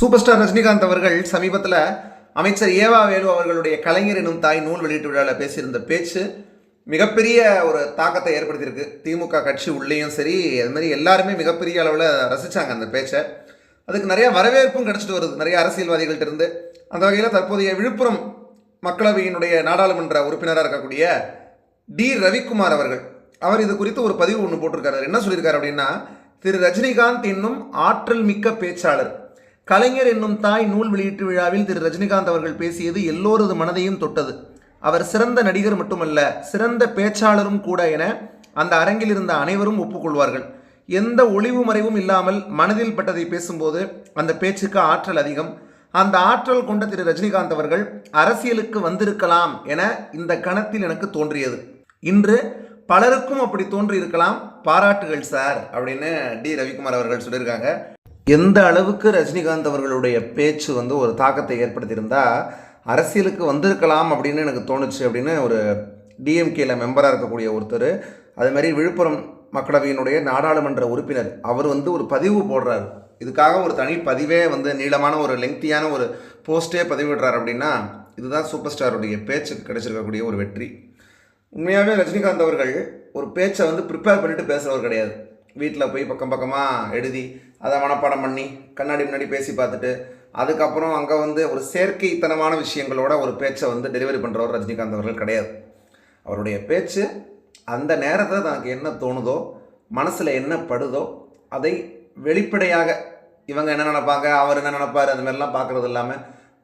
Super star Rajinikanth அவர்கள் சமீபத்தில் அமைச்சர் ஏவா வேலு அவர்களுடைய கலைஞர் எனும் தாய் நூல் வெளியீட்டு விழாவில் பேசியிருந்த பேச்சு மிகப்பெரிய ஒரு தாக்கத்தை ஏற்படுத்தியிருக்கு. திமுக கட்சி உள்ளேயும் சரி அது மாதிரி எல்லாருமே மிகப்பெரிய அளவில் ரசித்தாங்க அந்த பேச்சை. அதுக்கு நிறைய வரவேற்பும் கிடச்சிட்டு வருது. நிறைய அரசியல்வாதிகள்ட்ட இருந்து. அந்த வகையில் தற்போதைய விழுப்புரம் மக்களவையினுடைய நாடாளுமன்ற உறுப்பினராக இருக்கக்கூடிய டி. ரவிக்குமார் அவர்கள் அவர் இது குறித்து ஒரு பதிவு ஒன்று போட்டிருக்காரு. என்ன சொல்லியிருக்காரு அப்படின்னா திரு. ரஜினிகாந்த் என்னும் ஆற்றல் மிக்க பேச்சாளர் கலைஞர் என்னும் தாய் நூல் வெளியீட்டு விழாவில் திரு ரஜினிகாந்த் அவர்கள் பேசியது எல்லோரது மனதையும் தொட்டது. அவர் சிறந்த நடிகர் மட்டுமல்ல சிறந்த பேச்சாளரும் கூட என அந்த அரங்கில் இருந்த அனைவரும் ஒப்புக்கொள்வார்கள். எந்த ஒளிவு மறைவும் இல்லாமல் மனதில் பட்டதை பேசும்போது அந்த பேச்சுக்கு ஆற்றல் அதிகம். அந்த ஆற்றல் கொண்ட திரு ரஜினிகாந்த் அவர்கள் அரசியலுக்கு வந்திருக்கலாம் என இந்த கணத்தில் எனக்கு தோன்றியது. இன்று பலருக்கும் அப்படி தோன்றி இருக்கலாம் பாராட்டுகள் சார் அப்படின்னு டி. ரவிக்குமார் அவர்கள் சொல்லியிருக்காங்க. எந்த அளவுக்கு ரஜினிகாந்த் அவர்களுடைய பேச்சு வந்து ஒரு தாக்கத்தை ஏற்படுத்தியிருந்தா அரசியலுக்கு வந்திருக்கலாம் அப்படின்னு எனக்கு தோணுச்சு அப்படின்னு ஒரு டிஎம்கேல மெம்பராக இருக்கக்கூடிய ஒருத்தர் அதுமாரி விழுப்புரம் மக்களவையினுடைய நாடாளுமன்ற உறுப்பினர் அவர் வந்து ஒரு பதிவு போடுறாரு. இதுக்காக ஒரு தனி பதிவே வந்து நீளமான ஒரு லெங்க்தியான ஒரு போஸ்ட்டே பதிவிடுறாரு அப்படின்னா இதுதான் சூப்பர் ஸ்டாருடைய பேச்சுக்கு கிடைச்சிருக்கக்கூடிய ஒரு வெற்றி. உண்மையாகவே ரஜினிகாந்த் அவர்கள் ஒரு பேச்சை வந்து ப்ரிப்பேர் பண்ணிட்டு பேசுகிறவர் கிடையாது. வீட்டில் போய் பக்கம் பக்கமாக எழுதி அதை மனப்பாடம் பண்ணி கண்ணாடி முன்னாடி பேசி பார்த்துட்டு அதுக்கப்புறம் அங்கே வந்து ஒரு செயற்கைத்தனமான விஷயங்களோட ஒரு பேச்சை வந்து டெலிவரி பண்ணுறவர் ரஜினிகாந்த் அவர்கள் கிடையாது. அவருடைய பேச்சு அந்த நேரத்தில் தனக்கு என்ன தோணுதோ மனசில் என்ன படுதோ அதை வெளிப்படையாக இவங்க என்ன நினப்பாங்க அவர் என்ன நினப்பார் அந்த மாதிரிலாம் பார்க்குறது இல்லாமல்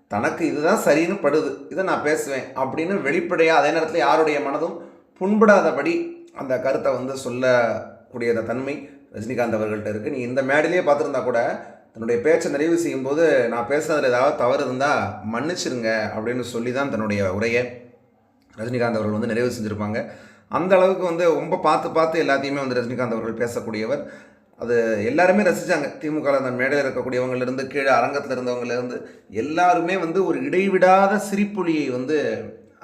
தனக்கு இதுதான் சரின்னு படுது இதை நான் பேசுவேன் அப்படின்னு வெளிப்படையாக அதே நேரத்தில் யாருடைய மனதும் புண்படாதபடி அந்த கருத்தை வந்து சொல்ல கூடிய அந்த தன்மை ரஜினிகாந்த் அவர்கள்ட்ட இருக்குது நீ இந்த மேடையிலே பார்த்துருந்தா கூட தன்னுடைய பேச்சை நிறைவு செய்யும்போது நான் பேசுனதில் ஏதாவது தவறு இருந்தால் மன்னிச்சிருங்க அப்படின்னு சொல்லி தான் தன்னுடைய உரையை ரஜினிகாந்த் அவர்கள் வந்து நிறைவு செஞ்சுருப்பாங்க. அந்த அளவுக்கு வந்து ரொம்ப பார்த்து பார்த்து எல்லாத்தையுமே வந்து ரஜினிகாந்த் அவர்கள் பேசக்கூடியவர். அது எல்லாருமே ரசித்தாங்க திமுக அந்த மேடையில் இருக்கக்கூடியவங்கலேருந்து கீழே அரங்கத்தில் இருந்தவங்கலேருந்து எல்லாருமே வந்து ஒரு இடைவிடாத சிரிப்பொலியை வந்து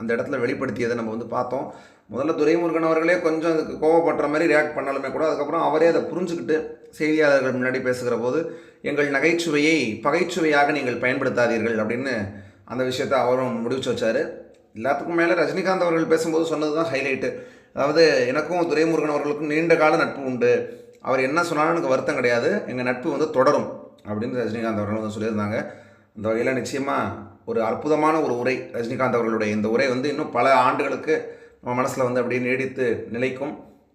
அந்த இடத்துல வெளிப்படுத்தியதை நம்ம வந்து பார்த்தோம். முதல்ல துரைமுருகன் அவர்களே கொஞ்சம் அதுக்கு கோவப்படுற மாதிரி ரியாக்ட் பண்ணாலுமே கூட அதுக்கப்புறம் அவரே அதை புரிஞ்சுக்கிட்டு செய்தியாளர்கள் முன்னாடி பேசுகிற போது எங்கள் நகைச்சுவையை பகைச்சுவையாக நீங்கள் பயன்படுத்தாதீர்கள் அப்படின்னு அந்த விஷயத்தை அவரும் முடிச்சு வச்சார். எல்லாத்துக்கும் மேலே ரஜினிகாந்த் அவர்கள் பேசும்போது சொன்னது தான் ஹைலைட்டு அதாவது எனக்கும் துரைமுருகன் அவர்களுக்கும் நீண்ட கால நட்பு உண்டு. அவர் என்ன சொன்னாலும் எனக்கு வருத்தம் கிடையாது. எங்கள் நட்பு வந்து தொடரும் அப்படின்னு ரஜினிகாந்த் அவர்கள் வந்து சொல்லியிருந்தாங்க. அந்த வகையில் நிச்சயமாக ஒரு அற்புதமான ஒரு உரை ரஜினிகாந்த் அவர்களுடைய இந்த உரை வந்து இன்னும் பல ஆண்டுகளுக்கு நம்ம மனசில் வந்து அப்படியே நீடித்து நிலைக்கும்.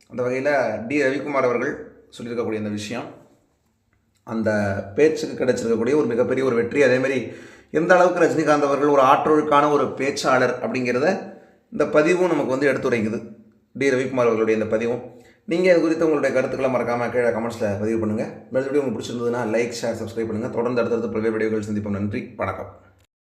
அந்த வகையில் டி. ரவிக்குமார் அவர்கள் சொல்லியிருக்கக்கூடிய இந்த விஷயம். அந்த பேச்சுக்கு கிடைச்சிருக்கக்கூடிய ஒரு மிகப்பெரிய ஒரு வெற்றி. அதேமாரி எந்த அளவுக்கு ரஜினிகாந்த் அவர்கள் ஒரு ஆற்றொழுக்கான ஒரு பேச்சாளர் அப்படிங்கிறத இந்த பதிவும் நமக்கு வந்து எடுத்துரைக்குது. டி. ரவிக்குமார் அவர்களுடைய இந்த பதிவும். நீங்கள் இது குறித்து உங்களுடைய கருத்துக்களை மறக்காமல் கீழே கமெண்ட்ஸில் பதிவு பண்ணுங்கள் இந்த உங்களுக்கு பிடிச்சிருந்ததுன்னா லைக் ஷேர் சப்ஸ்கிரைப் பண்ணுங்கள் தொடர்ந்து அடுத்தடுத்து பல்வேறு வீடியோக்கள் சந்திப்போம். நன்றி. வணக்கம்.